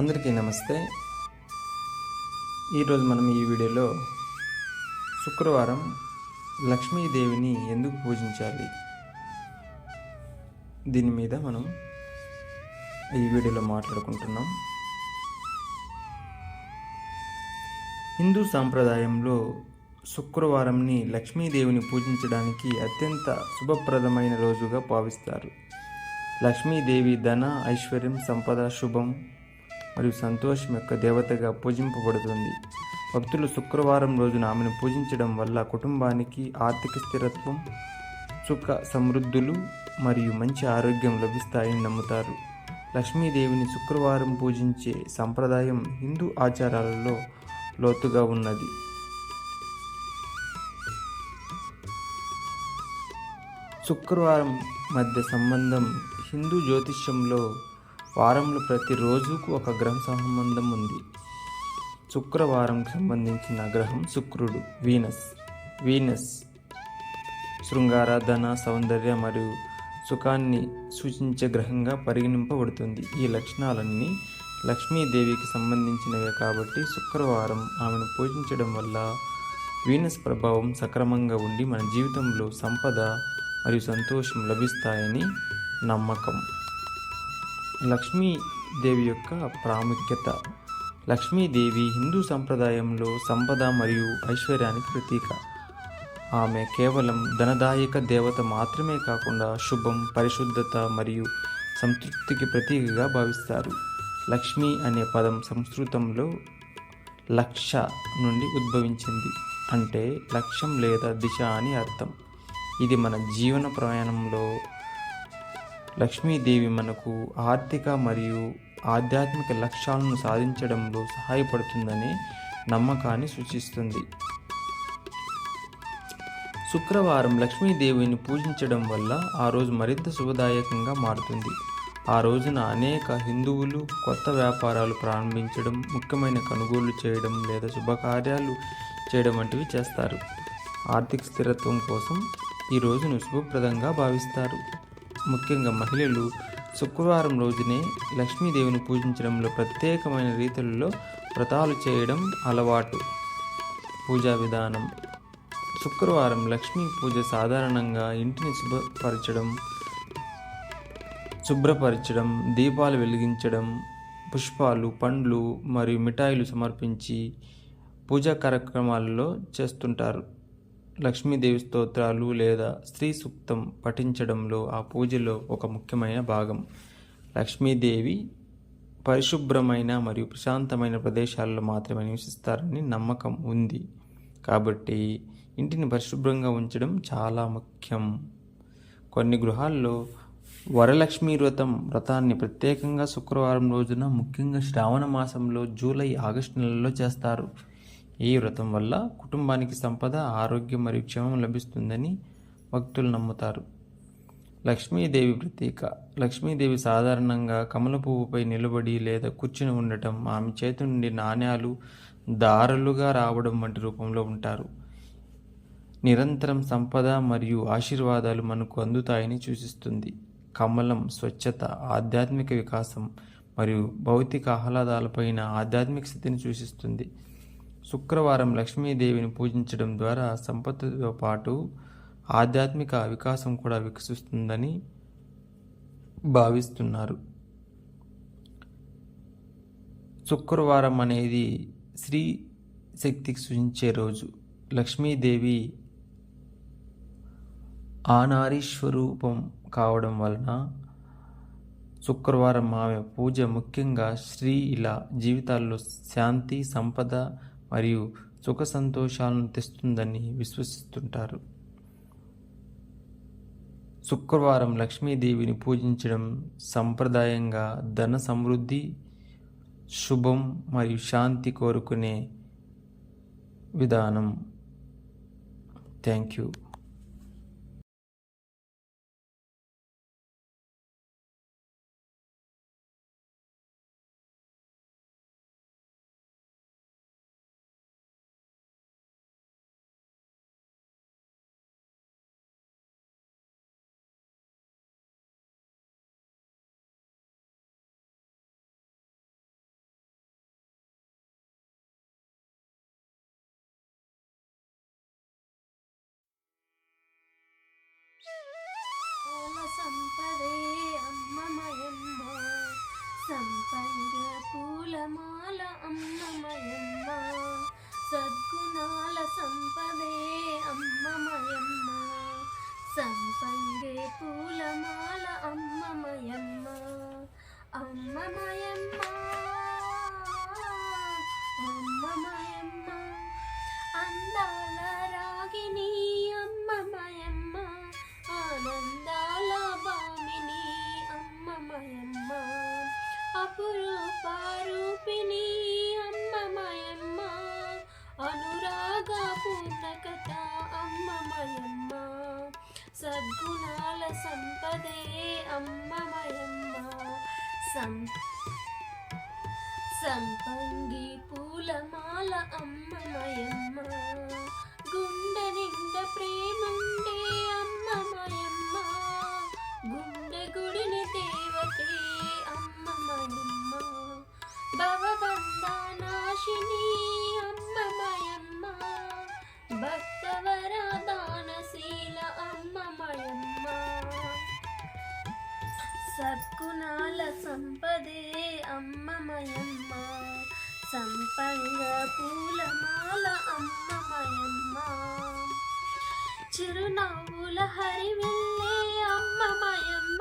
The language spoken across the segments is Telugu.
అందరికీ నమస్తే. ఈరోజు మనం ఈ వీడియోలో శుక్రవారం లక్ష్మీదేవిని ఎందుకు పూజించాలి? దీని మీద మనం ఈ వీడియోలో మాట్లాడుకుంటున్నాం. హిందూ సాంప్రదాయంలో శుక్రవారంని లక్ష్మీదేవిని పూజించడానికి అత్యంత శుభప్రదమైన రోజుగా భావిస్తారు. లక్ష్మీదేవి ధన ఐశ్వర్యం సంపద శుభం మరియు సంతోషం యొక్క దేవతగా పూజింపబడుతుంది. భక్తులు శుక్రవారం రోజున ఆమెను పూజించడం వల్ల కుటుంబానికి ఆర్థిక స్థిరత్వం సుఖ సమృద్ధులు మరియు మంచి ఆరోగ్యం లభిస్తాయని నమ్ముతారు. లక్ష్మీదేవిని శుక్రవారం పూజించే సంప్రదాయం హిందూ ఆచారాలలో లోతుగా ఉన్నది. శుక్రవారం మధ్య సంబంధం హిందూ జ్యోతిష్యంలో వారంలో ప్రతి రోజుకు ఒక గ్రహ సంబంధం ఉంది. శుక్రవారంకి సంబంధించిన గ్రహం శుక్రుడు వీనస్ వీనస్ శృంగార ధన సౌందర్య మరియు సుఖాన్ని సూచించే గ్రహంగా పరిగణింపబడుతుంది. ఈ లక్షణాలన్నీ లక్ష్మీదేవికి సంబంధించినవే కాబట్టి శుక్రవారం ఆమెను పూజించడం వల్ల వీనస్ ప్రభావం సక్రమంగా ఉండి మన జీవితంలో సంపద మరియు సంతోషం లభిస్తాయని నమ్మకం. లక్ష్మీదేవి యొక్క ప్రాముఖ్యత. లక్ష్మీదేవి హిందూ సంప్రదాయంలో సంపద మరియు ఐశ్వర్యానికి ప్రతీక. ఆమె కేవలం ధనదాయక దేవత మాత్రమే కాకుండా శుభం పరిశుద్ధత మరియు సంతృప్తికి ప్రతీకగా భావిస్తారు. లక్ష్మి అనే పదం సంస్కృతంలో లక్ష నుండి ఉద్భవించింది. అంటే లక్ష్యం లేదా దిశ అని అర్థం. ఇది మన జీవన ప్రయాణంలో లక్ష్మీదేవి మనకు ఆర్థిక మరియు ఆధ్యాత్మిక లక్ష్యాలను సాధించడంలో సహాయపడుతుందనే నమ్మకాన్ని సూచిస్తుంది. శుక్రవారం లక్ష్మీదేవిని పూజించడం వల్ల ఆ రోజు మరింత శుభదాయకంగా మారుతుంది. ఆ రోజున అనేక హిందువులు కొత్త వ్యాపారాలు ప్రారంభించడం ముఖ్యమైన కొనుగోలు చేయడం లేదా శుభకార్యాలు చేయడం వంటివి చేస్తారు. ఆర్థిక స్థిరత్వం కోసం ఈ రోజును శుభప్రదంగా భావిస్తారు. ముఖ్యంగా మహిళలు శుక్రవారం రోజునే లక్ష్మీదేవిని పూజించడంలో ప్రత్యేకమైన రీతుల్లో వ్రతాలు చేయడం అలవాటు. పూజా విధానం. శుక్రవారం లక్ష్మీ పూజ సాధారణంగా ఇంటిని శుభపరచడం శుభ్రపరచడం దీపాలు వెలిగించడం పుష్పాలు పండ్లు మరియు మిఠాయిలు సమర్పించి పూజా కార్యక్రమాలలో చేస్తుంటారు. లక్ష్మీదేవి స్తోత్రాలు లేదా స్త్రీ సూక్తం పఠించడంలో ఆ పూజలో ఒక ముఖ్యమైన భాగం. లక్ష్మీదేవి పరిశుభ్రమైన మరియు ప్రశాంతమైన ప్రదేశాల్లో మాత్రమే నివసిస్తారని నమ్మకం ఉంది. కాబట్టి ఇంటిని పరిశుభ్రంగా ఉంచడం చాలా ముఖ్యం. కొన్ని గృహాల్లో వరలక్ష్మి వ్రతం వ్రతాన్ని ప్రత్యేకంగా శుక్రవారం రోజున ముఖ్యంగా శ్రావణ మాసంలో జూలై ఆగస్టు నెలలో చేస్తారు. ఈ వ్రతం వల్ల కుటుంబానికి సంపద ఆరోగ్యం మరియు క్షేమం లభిస్తుందని భక్తులు నమ్ముతారు. లక్ష్మీదేవి ప్రతీక. లక్ష్మీదేవి సాధారణంగా కమల పువ్వుపై నిలబడి లేదా కూర్చుని ఉండటం ఆమె చేతి నుండి నాణ్యాలు దారులుగా రావడం వంటి రూపంలో ఉంటారు. నిరంతరం సంపద మరియు ఆశీర్వాదాలు మనకు అందుతాయని సూచిస్తుంది. కమలం స్వచ్ఛత ఆధ్యాత్మిక వికాసం మరియు భౌతిక ఆహ్లాదాలపైన ఆధ్యాత్మిక స్థితిని సూచిస్తుంది. శుక్రవారం లక్ష్మీదేవిని పూజించడం ద్వారా సంపత్తితో పాటు ఆధ్యాత్మిక వికాసం కూడా వికసిస్తుందని భావిస్తున్నారు. శుక్రవారం అనేది స్త్రీ శక్తికి సూచించే రోజు. లక్ష్మీదేవి ఆనారీశ్వరూపం కావడం వలన శుక్రవారం ఆమె పూజ ముఖ్యంగా స్త్రీ ఇలా జీవితాల్లో శాంతి సంపద మరియు సుఖ సంతోషాలను తెస్తుందని విశ్వసిస్తుంటారు. శుక్రవారం లక్ష్మీదేవిని పూజించడం సంప్రదాయంగా ధన సమృద్ధి శుభం మరియు శాంతి కోరుకునే విధానం. Thank you. సంపద సంపంగి పూలమాల అమ్మమయమ్మ. గుండె నిండ ప్రేముండే అమ్మమయమ్మ. గుండె గుడిని దేవతే అమ్మమయమ్మ. భవబంధ నాశిని సంపంగ పూలమాల అమ్మమయమ్మ. చిరునవ్వుల హరివిల్లే అమ్మమయమ్మ.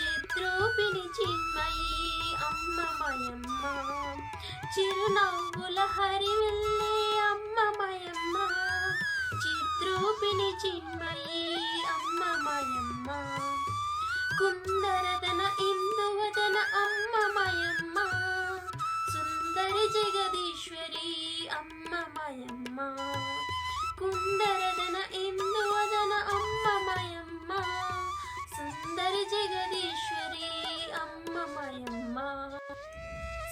చిత్రూపిణి చిన్మయి అమ్మమయమ్మ. చిరునవ్వుల హరివిల్లే అమ్మమయమ్మ. చిత్రూపిణి చిన్మయి అమ్మమయమ్మ. కుందరదన సుందరి జగదీశ్వరి అమ్మమయమ్మ. కుందరదన ఇందువదన అమ్మ మయమ్మ సుందరి జగదీశ్వరి అమ్మమయమ్మ.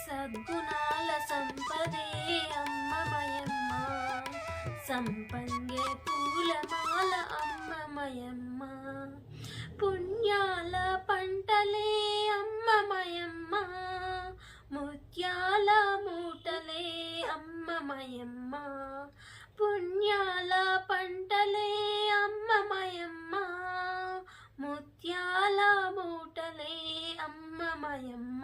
సద్గుణాల సంపదే అమ్మ మయమ్మ సంపంగే పూలమాల అమ్మ మయమ్మ పుణ్యాల పంటలే అమ్మమయమ్మ పుణ్యాల పంటలే అమ్మ అమ్మమయమ్మ ముత్యాల మూటలే అమ్మ అమ్మమయమ్మ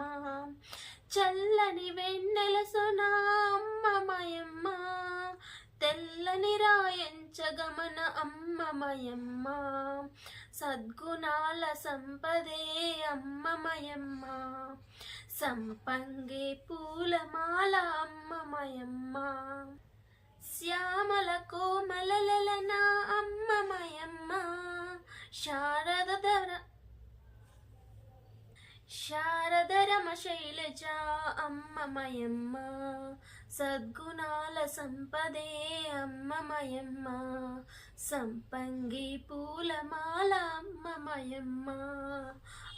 చల్లని వెన్నెల సొన అమ్మమయమ్మ తెల్లని రాయంచగమన అమ్మమయమ్మ సద్గుణాల సంపదే అమ్మమయమ్మ సంపంగే పూలమాల అమ్మమయమ్మ. కోమలల నా అమ్మమయమ్మ. శారద ధర శారదరమ శైలజ అమ్మమయమ్మ. సద్గుణాల సంపదే అమ్మమయమ్మ. సంపంగి పూలమాల అమ్మమయమ్మ.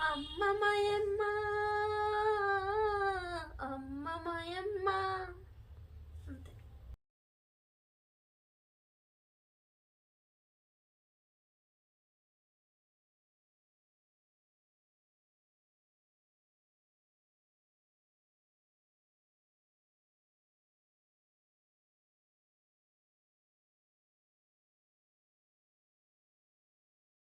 అమ్మమయమ్మ. అమ్మమయమ్మ.